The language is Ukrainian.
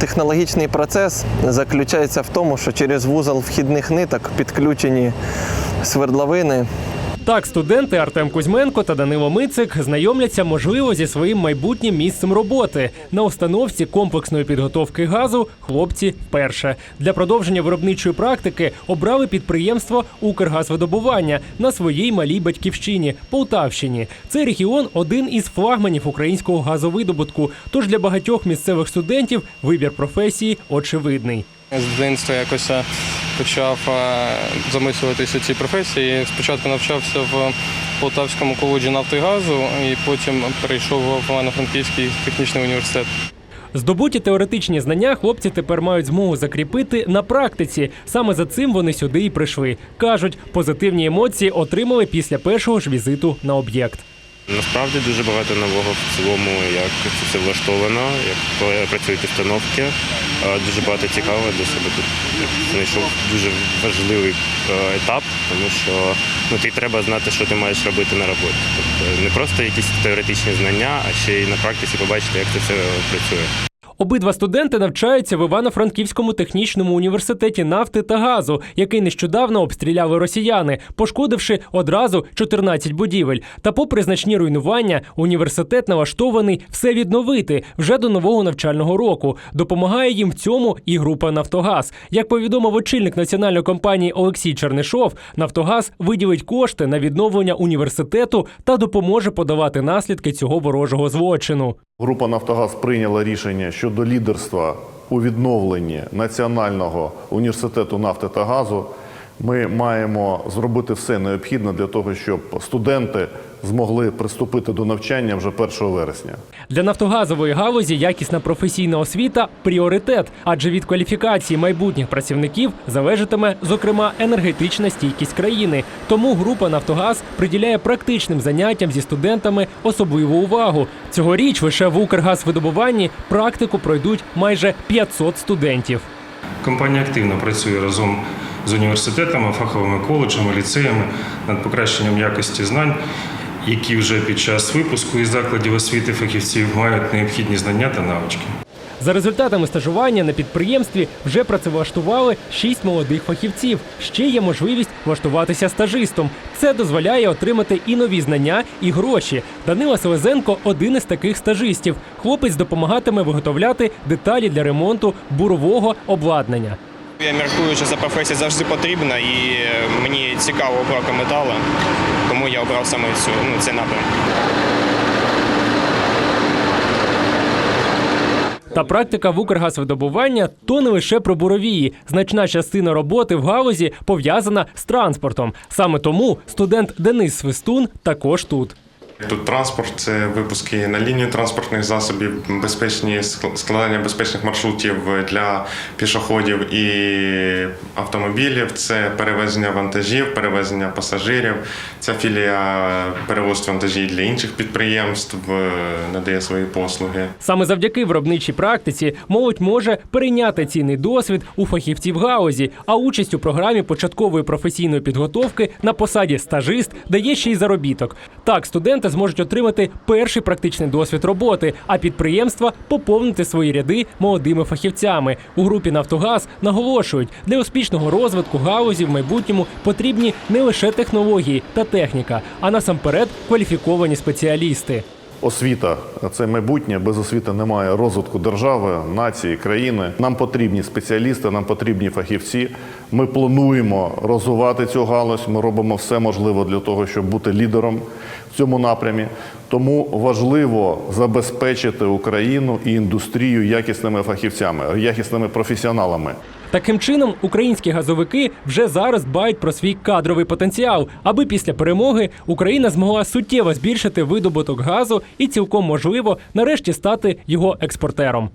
Технологічний процес заключається в тому, що через вузол вхідних ниток підключені свердловини. Так, студенти Артем Кузьменко та Данило Мицик знайомляться, можливо, зі своїм майбутнім місцем роботи на установці комплексної підготовки газу. Хлопці вперше для продовження виробничої практики обрали підприємство Укргазвидобування на своїй малій батьківщині Полтавщині. Цей регіон один із флагманів українського газовидобутку. Тож для багатьох місцевих студентів вибір професії очевидний. З дитинства якось почав е, замислюватися у цій професії. Спочатку навчався в Полтавському коледжі нафти і газу, і потім перейшов в Івано-Франківський технічний університет. Здобуті теоретичні знання хлопці тепер мають змогу закріпити на практиці. Саме за цим вони сюди і прийшли. кажуть, позитивні емоції отримали після першого ж візиту на об'єкт. Насправді дуже багато нового в цілому, як це все влаштовано, як працюють установки. Дуже багато цікавого для себе тут знайшов дуже важливий е, етап, тому що ну, ти треба знати, що ти маєш робити на роботі. Тобто не просто якісь теоретичні знання, а ще й на практиці побачити, як це все працює. Обидва студенти навчаються в Івано-Франківському технічному університеті нафти та газу, який нещодавно обстріляли росіяни, пошкодивши одразу 14 будівель. Та, попри значні руйнування, університет налаштований все відновити вже до нового навчального року. Допомагає їм в цьому і група Нафтогаз. Як повідомив очільник національної компанії Олексій Чернишов, Нафтогаз виділить кошти на відновлення університету та допоможе подавати наслідки цього ворожого злочину. Група Нафтогаз прийняла рішення щодо лідерства у відновленні Національного університету нафти та газу. Ми маємо зробити все необхідне для того, щоб студенти змогли приступити до навчання вже 1 вересня. Для нафтогазової галузі якісна професійна освіта пріоритет, адже від кваліфікації майбутніх працівників залежатиме, зокрема, енергетична стійкість країни. Тому група Нафтогаз приділяє практичним заняттям зі студентами особливу увагу. Цьогоріч лише в Укргазвидобуванні практику пройдуть майже 500 студентів. Компанія активно працює разом з університетами, фаховими коледжами, ліцеями над покращенням якості знань, які вже під час випуску із закладів освіти фахівців мають необхідні знання та навички. За результатами стажування на підприємстві вже працевлаштували шість молодих фахівців. Ще є можливість влаштуватися стажистом. Це дозволяє отримати і нові знання, і гроші. Данила Селезенко один із таких стажистів. Хлопець допомагатиме виготовляти деталі для ремонту бурового обладнання. Я міркую, що ця професія завжди потрібна і е, мені цікаво обробка металу, тому я обрав саме цю ну, цей напрям. Та практика в Укргазвидобування то не лише про буровії. Значна частина роботи в галузі пов'язана з транспортом. Саме тому студент Денис Свистун також тут. Тут транспорт це випуски на лінію транспортних засобів, безпечні ск- складання безпечних маршрутів для пішоходів і автомобілів. Це перевезення вантажів, перевезення пасажирів. Ця філія перевозить вантажі для інших підприємств, е, надає свої послуги. Саме завдяки виробничій практиці молодь може перейняти цінний досвід у фахівців галузі, а участь у програмі початкової професійної підготовки на посаді стажист дає ще й заробіток. Так, студенти зможуть отримати перший практичний досвід роботи, а підприємства поповнити свої ряди молодими фахівцями. У групі Нафтогаз наголошують, для успішного розвитку галузі в майбутньому потрібні не лише технології та техніка, а насамперед кваліфіковані спеціалісти. Освіта це майбутнє. Без освіти немає розвитку держави, нації, країни. Нам потрібні спеціалісти, нам потрібні фахівці. Ми плануємо розвивати цю галузь. Ми робимо все можливе для того, щоб бути лідером в цьому напрямі. Тому важливо забезпечити Україну і індустрію якісними фахівцями, якісними професіоналами. Таким чином, українські газовики вже зараз дбають про свій кадровий потенціал, аби після перемоги Україна змогла суттєво збільшити видобуток газу і цілком можливо нарешті стати його експортером.